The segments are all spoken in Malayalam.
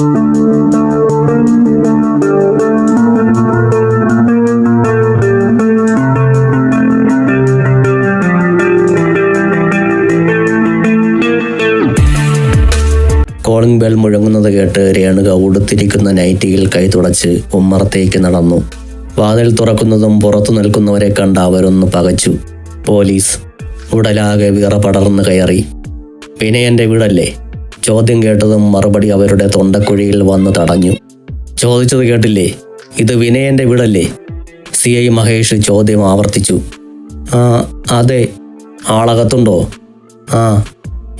കോളിംഗ് ബെൽ മുഴങ്ങുന്നത് കേട്ട് രേണുക ഉടുത്തിരിക്കുന്ന നൈറ്റിയിൽ കൈ തുടച്ച് ഉമ്മറത്തേക്ക് നടന്നു. വാതിൽ തുറക്കുന്നതും പുറത്തു നിൽക്കുന്നവരെ കണ്ട് അവരൊന്ന് പകച്ചു. പോലീസ് ഉടലാകെ വിറ പടർന്നു കയറി. വിനയന്റെ വീടല്ലേ? ചോദ്യം കേട്ടതും മറുപടി അവരുടെ തൊണ്ടക്കുഴിയിൽ വന്ന് തടഞ്ഞു. ചോദിച്ചത് കേട്ടില്ലേ? ഇത് വിനയന്റെ വീടല്ലേ? സി ഐ മഹേഷ് ചോദ്യം ആവർത്തിച്ചു. ആ അതെ. ആളകത്തുണ്ടോ? ആ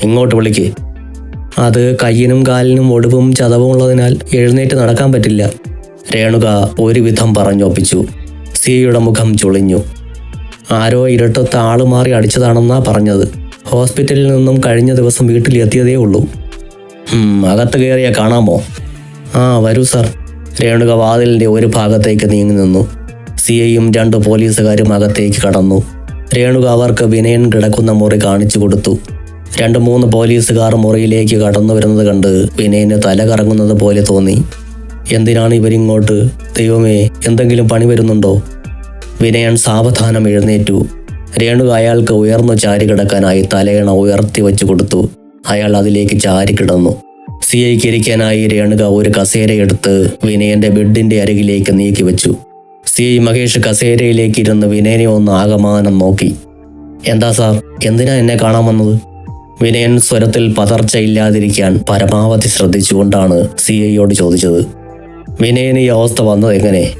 ഇങ്ങോട്ട് വിളിക്ക്. അത് കയ്യിനും കാലിനും ഒടുവും ചതവും ഉള്ളതിനാൽ എഴുന്നേറ്റ് നടക്കാൻ പറ്റില്ല. രേണുക ഒരുവിധം പറഞ്ഞൊപ്പിച്ചു. സിയുടെ മുഖം ചുളിഞ്ഞു. ആരോ ഇരട്ടത്ത് ആൾ മാറി അടിച്ചതാണെന്നാ പറഞ്ഞത്. ഹോസ്പിറ്റലിൽ നിന്നും കഴിഞ്ഞ ദിവസം വീട്ടിലെത്തിയതേ ഉള്ളൂ. അകത്ത് കയറിയ കാണാമോ? ആ വരൂ സാർ. രേണുക വാതിലിന്റെ ഒരു ഭാഗത്തേക്ക് നീങ്ങി നിന്നു. സി ഐയും രണ്ട് പോലീസുകാരും അകത്തേക്ക് കടന്നു. രേണുക അവർക്ക് വിനയൻ കിടക്കുന്ന മുറി കാണിച്ചു കൊടുത്തു. രണ്ട് മൂന്ന് പോലീസുകാർ മുറിയിലേക്ക് കടന്നു വരുന്നത് കണ്ട് വിനയന് തല കറങ്ങുന്നത് പോലെ തോന്നി. എന്തിനാണ് ഇവരിങ്ങോട്ട്? ദൈവമേ എന്തെങ്കിലും പണി വരുന്നുണ്ടോ? വിനയൻ സാവധാനം എഴുന്നേറ്റു. രേണുക അയാൾക്ക് ഉയർന്നു ചാരി കിടക്കാനായി തലയണ ഉയർത്തി വെച്ചു കൊടുത്തു. അയാൾ അതിലേക്ക് ചാരി കിടന്നു. സി ഐക്ക് ഇരിക്കാനായി രേണുക ഒരു കസേരയെടുത്ത് വിനയന്റെ ബെഡിന്റെ അരികിലേക്ക് നീക്കി വെച്ചു. സി ഐ മഹേഷ് കസേരയിലേക്ക് ഇരുന്ന് വിനയനെ ഒന്ന് ആകമാനം നോക്കി. എന്താ സാർ? എന്തിനാ എന്നെ കാണാൻ വന്നത്? വിനയൻ സ്വരത്തിൽ പതർച്ചയില്ലാതിരിക്കാൻ പരമാവധി ശ്രദ്ധിച്ചുകൊണ്ടാണ് സി ഐയോട് ചോദിച്ചത്. വിനയന് ഈ അവസ്ഥ വന്നത് എങ്ങനെ?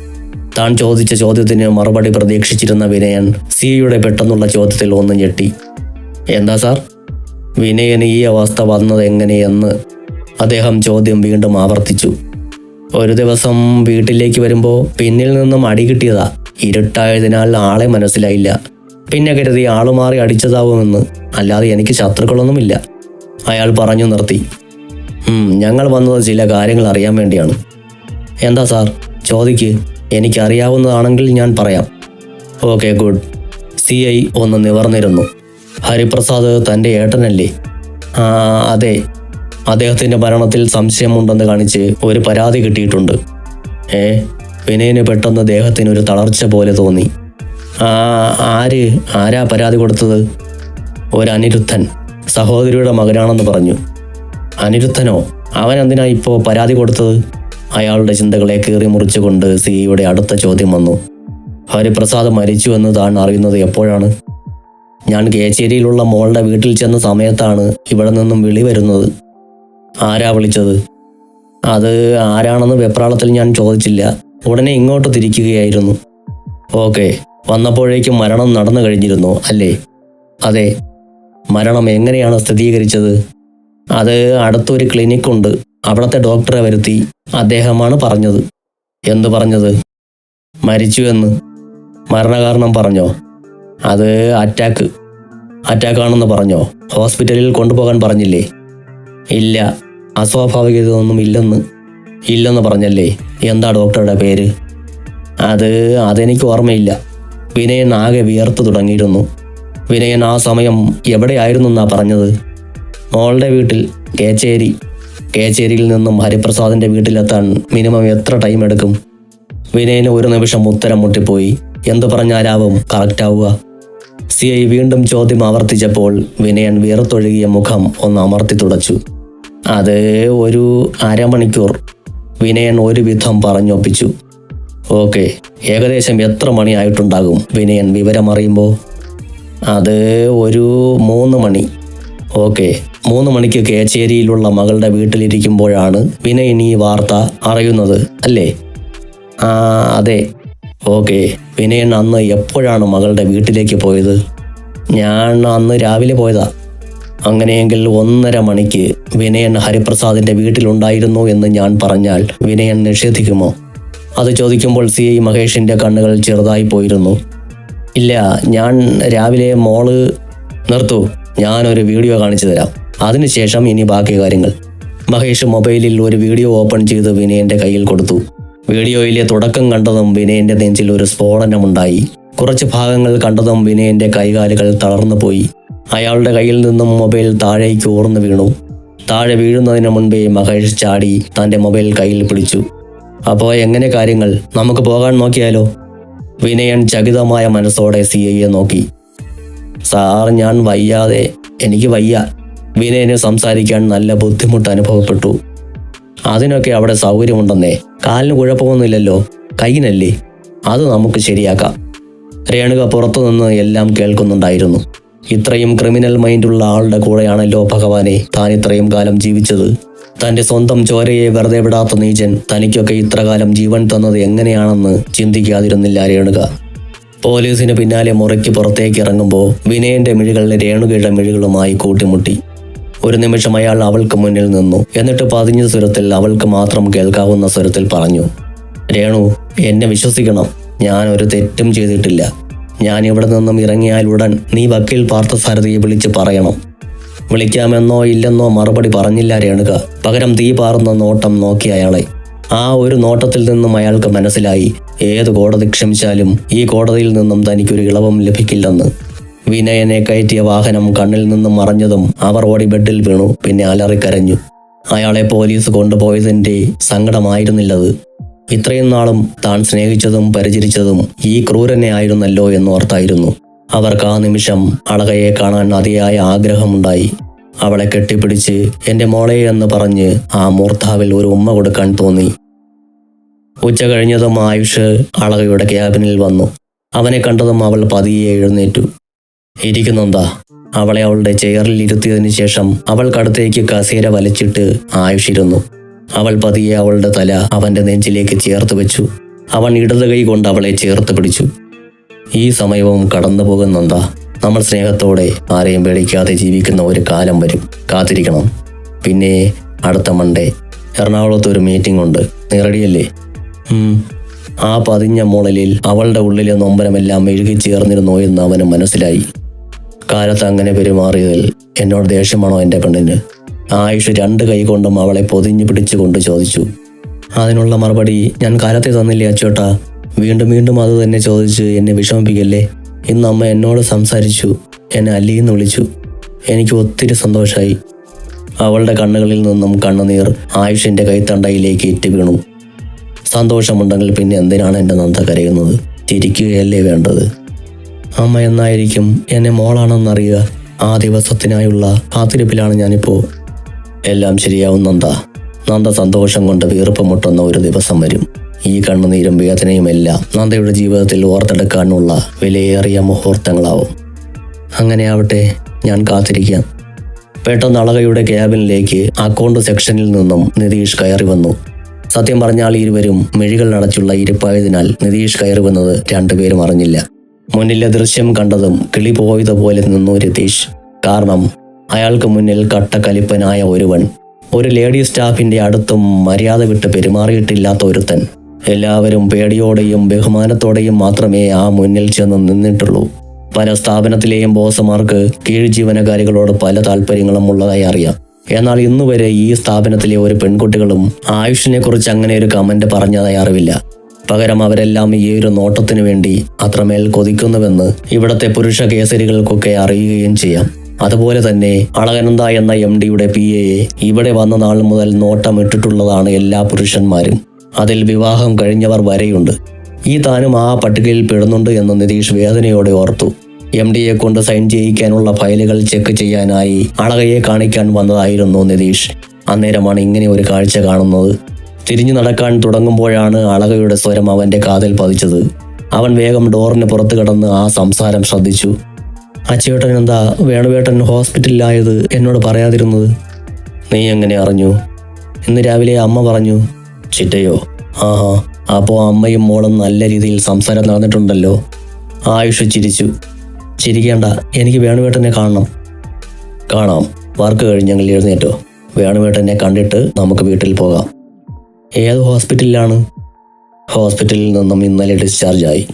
താൻ ചോദിച്ച ചോദ്യത്തിന് മറുപടി പ്രതീക്ഷിച്ചിരുന്ന വിനയൻ സിഐയുടെ പെട്ടെന്നുള്ള ചോദ്യത്തിൽ ഒന്ന് ഞെട്ടി. എന്താ സാർ? വിനയന് ഈ അവസ്ഥ വന്നത് എങ്ങനെയെന്ന് അദ്ദേഹം ചോദ്യം വീണ്ടും ആവർത്തിച്ചു. ഒരു ദിവസം വീട്ടിലേക്ക് വരുമ്പോൾ പിന്നിൽ നിന്നും അടി കിട്ടിയതാ. ഇരുട്ടായതിനാൽ ആളെ മനസ്സിലായില്ല. പിന്നെ കരുതി ആളുമാറി അടിച്ചതാവുമെന്ന്. അല്ലാതെ എനിക്ക് ശത്രുക്കളൊന്നുമില്ല. അയാൾ പറഞ്ഞു നിർത്തി. "ഉം, ഞങ്ങൾ വന്നത് ചില കാര്യങ്ങൾ അറിയാൻ വേണ്ടിയാണ്. എന്താ സാർ? ചോദിക്ക്. എനിക്കറിയാവുന്നതാണെങ്കിൽ ഞാൻ പറയാം. Okay good. സി ഐ ഒന്ന് നിവർന്നിരുന്നു. ഹരിപ്രസാദ് തന്റെ ഏട്ടനല്ലേ? അതെ. അദ്ദേഹത്തിന്റെ മരണത്തിൽ സംശയമുണ്ടെന്ന് കാണിച്ച് ഒരു പരാതി കിട്ടിയിട്ടുണ്ട്. ഏ വിനയന് പെട്ടെന്ന് ദേഹത്തിന് ഒരു തളർച്ച പോലെ തോന്നി. ആ ആര്? ആരാ പരാതി കൊടുത്തത്? ഒരു അനിരുദ്ധൻ സഹോദരിയുടെ മകനാണെന്ന് പറഞ്ഞു. അനിരുദ്ധനോ? അവൻ എന്തിനാ ഇപ്പോൾ പരാതി കൊടുത്തത്? അയാളുടെ ചിന്തകളെ കീറി മുറിച്ചുകൊണ്ട് സിയുടെ അടുത്ത ചോദ്യം വന്നു. ഹരിപ്രസാദ് മരിച്ചു എന്ന് താൻ അറിയുന്നത് എപ്പോഴാണ്? ഞാൻ കേച്ചേരിയിലുള്ള മോളുടെ വീട്ടിൽ ചെന്ന സമയത്താണ് ഇവിടെ നിന്നും വിളി വരുന്നത്. ആരാ വിളിച്ചത്? അത് ആരാണെന്ന് വെപ്രാളത്തിൽ ഞാൻ ചോദിച്ചില്ല. ഉടനെ ഇങ്ങോട്ട് തിരിക്കുകയായിരുന്നു. ഓക്കെ വന്നപ്പോഴേക്കും മരണം നടന്നു കഴിഞ്ഞിരുന്നു അല്ലേ? അതെ മരണം എങ്ങനെയാണ് സ്ഥിരീകരിച്ചത്? അത് അടുത്തൊരു ക്ലിനിക്കുണ്ട് അവിടുത്തെ ഡോക്ടറെ വരുത്തി അദ്ദേഹമാണ് പറഞ്ഞത്. എന്തു പറഞ്ഞത്? മരിച്ചു എന്ന്. മരണകാരണം പറഞ്ഞോ? അത് അറ്റാക്ക് അറ്റാക്കാണെന്ന് പറഞ്ഞോ? ഹോസ്പിറ്റലിൽ കൊണ്ടുപോകാൻ പറഞ്ഞില്ലേ? ഇല്ല. അസ്വാഭാവികതയൊന്നും ഇല്ലെന്ന് ഇല്ലെന്ന് പറഞ്ഞല്ലേ? എന്താ ഡോക്ടറുടെ പേര്? അത് അതെനിക്ക് ഓർമ്മയില്ല. വിനയൻ ആകെ വിയർത്തു തുടങ്ങിയിരുന്നു. വിനയൻ ആ സമയം എവിടെയായിരുന്നെന്നാ പറഞ്ഞത്? മോളുടെ വീട്ടിൽ കേച്ചേരി. കേച്ചേരിയിൽ നിന്നും ഹരിപ്രസാദിന്റെ വീട്ടിലെത്താൻ മിനിമം എത്ര ടൈം എടുക്കും? വിനയന് ഒരു നിമിഷം ഉത്തരം മുട്ടിപ്പോയി. എന്തു പറഞ്ഞാലാവും കറക്റ്റ് ആവുക? സി ഐ വീണ്ടും ചോദ്യം ആവർത്തിച്ചപ്പോൾ വിനയൻ വിയർത്തൊഴുകിയ മുഖം ഒന്ന് അമർത്തി തുടച്ചു. അത് ഒരു അരമണിക്കൂർ വിനയൻ ഒരുവിധം പറഞ്ഞൊപ്പിച്ചു. ഓക്കെ ഏകദേശം എത്ര മണിയായിട്ടുണ്ടാകും വിനയൻ വിവരമറിയുമ്പോൾ അത് ഒരു മൂന്ന് മണി. ഓക്കെ മൂന്ന് മണിക്ക് കേച്ചേരിയിലുള്ള മകളുടെ വീട്ടിലിരിക്കുമ്പോഴാണ് വിനയൻ ഈ വാർത്ത അറിയുന്നത് അല്ലേ? ആ അതെ. ഓക്കെ വിനയൻ അന്ന് എപ്പോഴാണ് മകളുടെ വീട്ടിലേക്ക് പോയത്? ഞാൻ അന്ന് രാവിലെ പോയതാ. അങ്ങനെയെങ്കിൽ ഒന്നര മണിക്ക് വിനയൻ ഹരിപ്രസാദിന്റെ വീട്ടിലുണ്ടായിരുന്നു എന്ന് ഞാൻ പറഞ്ഞാൽ വിനയൻ നിഷേധിക്കുമോ? അത് ചോദിക്കുമ്പോൾ സി ഐ മഹേഷിന്റെ കണ്ണുകൾ ചെറുതായി പോയിരുന്നു. ഇല്ല ഞാൻ രാവിലെ മോൾ നിർത്തൂ. ഞാനൊരു വീഡിയോ കാണിച്ചു തരാം. അതിനുശേഷം ഇനി ബാക്കി കാര്യങ്ങൾ. മഹേഷ് മൊബൈലിൽ ഒരു വീഡിയോ ഓപ്പൺ ചെയ്ത് വിനയന്റെ കയ്യിൽ കൊടുത്തു. വീഡിയോയിലെ തുടക്കം കണ്ടതും വിനയന്റെ നെഞ്ചിൽ ഒരു സ്ഫോടനമുണ്ടായി. കുറച്ച് ഭാഗങ്ങൾ കണ്ടതും വിനയന്റെ കൈകാലുകൾ തളർന്നു പോയി. അയാളുടെ കയ്യിൽ നിന്നും മൊബൈൽ താഴേക്ക് ഓർന്നു വീണു. താഴെ വീഴുന്നതിന് മുൻപേ മഹേഷ് ചാടി തന്റെ മൊബൈൽ കയ്യിൽ പിടിച്ചു. അപ്പോൾ എങ്ങനെ കാര്യങ്ങൾ? നമുക്ക് പോകാൻ നോക്കിയാലോ? വിനയൻ ചകിതമായ മനസ്സോടെ സി ഐയെ നോക്കി. സാർ ഞാൻ വയ്യാതെ. എനിക്ക് വയ്യ. വിനയന് സംസാരിക്കാൻ നല്ല ബുദ്ധിമുട്ട് അനുഭവപ്പെട്ടു. അതിനൊക്കെ അവിടെ സൗകര്യമുണ്ടെന്നേ. കാലിന് കുഴപ്പമൊന്നുമില്ലല്ലോ. കൈയിനല്ലേ അത് നമുക്ക് ശരിയാക്കാം. രേണുക പുറത്തുനിന്ന് എല്ലാം കേൾക്കുന്നുണ്ടായിരുന്നു. ഇത്രയും ക്രിമിനൽ മൈൻഡുള്ള ആളുടെ കൂടെയാണല്ലോ ഭഗവാനെ താൻ ഇത്രയും കാലം ജീവിച്ചത്. തന്റെ സ്വന്തം ചോരയെ വെറുതെ വിടാത്ത നീചൻ തനിക്കൊക്കെ ഇത്രകാലം ജീവൻ തന്നത് എങ്ങനെയാണെന്ന് ചിന്തിക്കാതിരുന്നില്ല രേണുക. പോലീസിന് പിന്നാലെ മുറയ്ക്ക് പുറത്തേക്ക് ഇറങ്ങുമ്പോൾ വിനയന്റെ മിഴികൾ രേണുകയുടെ മിഴികളുമായി കൂട്ടിമുട്ടി. ഒരു നിമിഷം അയാൾ അവൾക്ക് മുന്നിൽ നിന്നു. എന്നിട്ട് പതിഞ്ഞ സ്വരത്തിൽ അവൾക്ക് മാത്രം കേൾക്കാവുന്ന സ്വരത്തിൽ പറഞ്ഞു രേണു എന്നെ വിശ്വസിക്കണം. ഞാൻ ഒരു തെറ്റും ചെയ്തിട്ടില്ല. ഞാൻ ഇവിടെ നിന്നും ഇറങ്ങിയാൽ ഉടൻ നീ വക്കീൽ പാർത്ഥസാരഥിയെ വിളിച്ച് പറയണം. വിളിക്കാമെന്നോ ഇല്ലെന്നോ മറുപടി പറഞ്ഞില്ല രേണുക. പകരം തീ പാറുന്ന നോട്ടം നോക്കി അയാളെ. ആ ഒരു നോട്ടത്തിൽ നിന്നും അയാൾക്ക് മനസ്സിലായി ഏത് കോടതി ക്ഷമിച്ചാലും ഈ കോടതിയിൽ നിന്നും തനിക്കൊരു ഇളവും ലഭിക്കില്ലെന്ന്. വിനയനെ കയറ്റിയ വാഹനം കണ്ണിൽ നിന്നും മറഞ്ഞതും അവർ ഓടി ബെഡിൽ വീണു പിന്നെ അലറിക്കരഞ്ഞു. അയാളെ പോലീസ് കൊണ്ടുപോയതിന്റെ സങ്കടമായിരുന്നില്ലത്. ഇത്രയും നാളും താൻ സ്നേഹിച്ചതും പരിചരിച്ചതും ഈ ക്രൂരനെ ആയിരുന്നല്ലോ എന്നോർത്തായിരുന്നു അവർക്ക് ആ നിമിഷം അളകയെ കാണാൻ അതിയായ ആഗ്രഹമുണ്ടായി. അവളെ കെട്ടിപ്പിടിച്ച് എന്റെ മോളെ എന്ന് പറഞ്ഞ് ആ മൂർത്താവിൽ ഒരു ഉമ്മ കൊടുക്കാൻ തോന്നി. ഉച്ച കഴിഞ്ഞതും ആയുഷ് അളകയുടെ ക്യാബിനിൽ വന്നു. അവനെ കണ്ടതും അവൾ പതിയെ എഴുന്നേറ്റു. ഇരിക്കുന്നെന്താ അവളെ അവളുടെ ചെയറിൽ ഇരുത്തിയതിനു ശേഷം അവൾ അവൾക്കടുത്തേക്ക് കസേര വലിച്ചിട്ട് ആയുഷിരുന്നു. അവൾ പതിയെ അവളുടെ തല അവന്റെ നെഞ്ചിലേക്ക് ചേർത്ത് വെച്ചു. അവൻ ഇടത് കൈ കൊണ്ട് അവളെ ചേർത്ത് പിടിച്ചു. ഈ സമയവും കടന്നു പോകുന്നെന്താ നമ്മൾ സ്നേഹത്തോടെ ആരെയും പേടിക്കാതെ ജീവിക്കുന്ന ഒരു കാലം വരും. കാത്തിരിക്കണം. പിന്നെ അടുത്ത മൺഡേ. എറണാകുളത്ത് ഒരു മീറ്റിംഗ് ഉണ്ട്. നീ റെഡിയല്ലേ? ആ പതിഞ്ഞ മുളലിൽ അവളുടെ ഉള്ളിലെ നൊമ്പരമെല്ലാം എഴുകി ചേർന്നിരുന്നു എന്ന് അവന് മനസ്സിലായി. കാലത്ത് അങ്ങനെ പെരുമാറിയതിൽ എന്നോട് ദേഷ്യമാണോ എന്റെ പെണ്ണിന്? ആയുഷ് രണ്ട് കൈ കൊണ്ടും അവളെ പൊതിഞ്ഞു പിടിച്ചുകൊണ്ട് ചോദിച്ചു. അതിനുള്ള മറുപടി ഞാൻ കാലത്തെ തന്നില്ലേ അച്ചോട്ടാ? വീണ്ടും വീണ്ടും അത് തന്നെ ചോദിച്ച് എന്നെ വിഷമിപ്പിക്കല്ലേ? ഇന്ന് അമ്മ എന്നോട് സംസാരിച്ചു എന്നെ അല്ലീന്ന് വിളിച്ചു. എനിക്ക് ഒത്തിരി സന്തോഷമായി അവളുടെ കണ്ണുകളിൽ നിന്നും കണ്ണുനീർ ആയുഷിന്റെ കൈത്തണ്ടയിലേക്ക് ഇറ്റ് വീണു. സന്തോഷമുണ്ടെങ്കിൽ പിന്നെ എന്തിനാണ് എന്റെ നന്ദ കരയുന്നത്? ചിരിക്കുകയല്ലേ വേണ്ടത്? അമ്മ എന്നായിരിക്കും എന്നെ മോളാണെന്നറിയുക. ആ ദിവസത്തിനായുള്ള കാത്തിരിപ്പിലാണ് ഞാനിപ്പോ. എല്ലാം ശരിയാവും നന്ദ. നന്ദ സന്തോഷം കൊണ്ട് വീർപ്പ് മുട്ടുന്ന ഒരു ദിവസം വരും. ഈ കണ്ണുനീരും വേദനയും എല്ലാം നന്ദയുടെ ജീവിതത്തിൽ ഓർത്തെടുക്കാനുള്ള വിലയേറിയ മുഹൂർത്തങ്ങളാവും. അങ്ങനെ ആവട്ടെ ഞാൻ കാത്തിരിക്കാം. പെട്ടെന്ന് അളകയുടെ ക്യാബിനിലേക്ക് അക്കൗണ്ട് സെക്ഷനിൽ നിന്നും നിതീഷ് കയറി വന്നു. സത്യം പറഞ്ഞാൽ ഇരുവരും മിഴികൾ അടച്ചുള്ള ഇരിപ്പായതിനാൽ നിതീഷ് കയറി വന്നത് രണ്ടുപേരും അറിഞ്ഞില്ല. മുന്നിലെ ദൃശ്യം കണ്ടതും കിളി പോയതുപോലെ നിന്നു രതീഷ്. കാരണം അയാൾക്ക് മുന്നിൽ കട്ടക്കലിപ്പനായ ഒരുവൻ ഒരു ലേഡി സ്റ്റാഫിന്റെ അടുത്തും മര്യാദ വിട്ട് പെരുമാറിയിട്ടില്ലാത്ത ഒരുത്തൻ. എല്ലാവരും പേടിയോടെയും ബഹുമാനത്തോടെയും മാത്രമേ ആ മുന്നിൽ ചെന്ന് നിന്നിട്ടുള്ളൂ. പല സ്ഥാപനത്തിലെയും ബോസുമാർക്ക് കീഴ് ജീവനക്കാരികളോട് പല താല്പര്യങ്ങളും ഉള്ളതായി അറിയാം. എന്നാൽ ഇന്നുവരെ ഈ സ്ഥാപനത്തിലെ ഒരു പെൺകുട്ടികളും ആയുഷിനെ കുറിച്ച് അങ്ങനെ ഒരു കമന്റ് പറഞ്ഞതായി അറിവില്ല. പകരം അവരെല്ലാം ഈ ഒരു നോട്ടത്തിനു വേണ്ടി അത്രമേൽ കൊതിക്കുന്നുവെന്ന് ഇവിടത്തെ പുരുഷ കേസരികൾക്കൊക്കെ അറിയുകയും ചെയ്യാം. അതുപോലെ തന്നെ അളകനന്ദ എന്ന എം ഡിയുടെ പി എയെ ഇവിടെ വന്ന നാൾ മുതൽ നോട്ടമിട്ടിട്ടുള്ളതാണ് എല്ലാ പുരുഷന്മാരും. അതിൽ വിവാഹം കഴിഞ്ഞവർ വരെയുണ്ട്. ഈ താനും ആ പട്ടികയിൽ പെടുന്നുണ്ട് എന്ന് നിതീഷ് വേദനയോടെ ഓർത്തു. എം ഡിയെ കൊണ്ട് സൈൻ ചെയ്യിക്കാനുള്ള ഫയലുകൾ ചെക്ക് ചെയ്യാനായി അളകയെ കാണിക്കാൻ വന്നതായിരുന്നു നിതീഷ്. അന്നേരമാണ് ഇങ്ങനെ ഒരു കാഴ്ച കാണുന്നത്. തിരിഞ്ഞു നടക്കാൻ തുടങ്ങുമ്പോഴാണ് അളകയുടെ സ്വരം അവന്റെ കാതിൽ പതിച്ചത്. അവൻ വേഗം ഡോറിന് പുറത്ത് കിടന്ന് ആ സംസാരം ശ്രദ്ധിച്ചു. അച്ചേട്ടൻ എന്താ വേണുവേട്ടൻ ഹോസ്പിറ്റലിലായത് എന്നോട് പറയാതിരുന്നത്? നീ എങ്ങനെ അറിഞ്ഞു? ഇന്ന് രാവിലെ അമ്മ പറഞ്ഞു. ചിറ്റയോ? ആഹാ അപ്പോൾ അമ്മയും മോളും നല്ല രീതിയിൽ സംസാരം നടന്നിട്ടുണ്ടല്ലോ. ആയുഷ് ചിരിച്ചു. ചിരിക്കേണ്ട എനിക്ക് വേണുവേട്ടനെ കാണണം. കാണാം വർക്ക് കഴിഞ്ഞെങ്കിൽ എഴുന്നേറ്റോ. വേണുവേട്ടനെ കണ്ടിട്ട് നമുക്ക് വീട്ടിൽ പോകാം. ഏത് ഹോസ്പിറ്റലിലാണ്? ഹോസ്പിറ്റലിൽ നിന്നും ഇന്നലെ ഡിസ്ചാർജായി.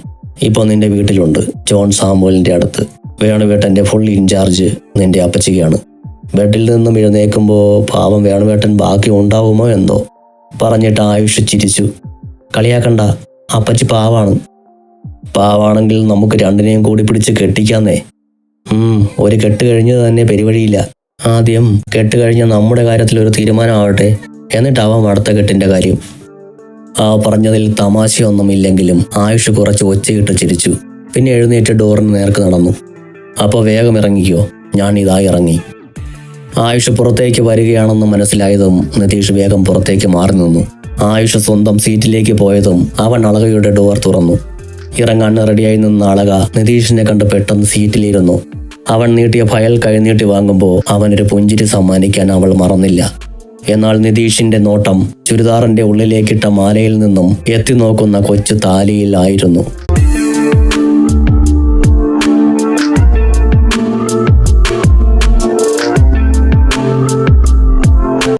ഇപ്പോൾ നിന്റെ വീട്ടിലുണ്ട്. ജോൺ സാമുവലിന്റെ അടുത്ത്. വേണുവേട്ടന്റെ ഫുൾ ഇൻചാർജ് നിന്റെ അപ്പച്ചിക്കാണ്. ബെഡിൽ നിന്നും എഴുന്നേൽക്കുമ്പോൾ പാവം വേണുവേട്ടൻ ബാക്കി ഉണ്ടാവുമോ എന്തോ പറഞ്ഞിട്ട് ആയുഷ് ചിരിച്ചു. കളിയാക്കണ്ട. അപ്പച്ചി പാവാണ്. പാവാണെങ്കിൽ നമുക്ക് രണ്ടിനെയും കൂടി പിടിച്ച് കെട്ടിക്കാന്നേ. ഒരു കെട്ട് കഴിഞ്ഞത് തന്നെ പെരുവഴിയില്ല ആദ്യം കെട്ട് കഴിഞ്ഞ നമ്മുടെ കാര്യത്തിൽ ഒരു തീരുമാനമാവട്ടെ എന്നിട്ടാവാം അടുത്ത കെട്ടിന്റെ കാര്യം. ആ പറഞ്ഞതിൽ തമാശയൊന്നുമില്ലെങ്കിലും ആയുഷ് കുറച്ച് ഒച്ചയിട്ട് ചിരിച്ചു. പിന്നെ എഴുന്നേറ്റ് ഡോറിന് നേർക്ക് നടന്നു. അപ്പോൾ വേഗം ഇറങ്ങിക്കോ. ഞാൻ ഇതായി ഇറങ്ങി. ആയുഷ് പുറത്തേക്ക് വരികയാണെന്ന് മനസ്സിലായതും നിതീഷ് വേഗം പുറത്തേക്ക് മാറി നിന്നു. ആയുഷ് സ്വന്തം സീറ്റിലേക്ക് പോയതും അവൻ അളകയുടെ ഡോർ തുറന്നു. ഇറങ്ങാൻ റെഡിയായി നിന്ന അളക നിതീഷിനെ കണ്ട് പെട്ടെന്ന് സീറ്റിലിരുന്നു. അവൻ നീട്ടിയ ഫയൽ കൈനീട്ടി വാങ്ങുമ്പോൾ അവനൊരു പുഞ്ചിരി സമ്മാനിക്കാൻ അവൾ മറന്നില്ല. എന്നാൽ നിതീഷിന്റെ നോട്ടം ചുരിദാറിന്റെ ഉള്ളിലേക്കിട്ട മാലയിൽ നിന്നും എത്തി നോക്കുന്ന കൊച്ചു താലിയിലായിരുന്നു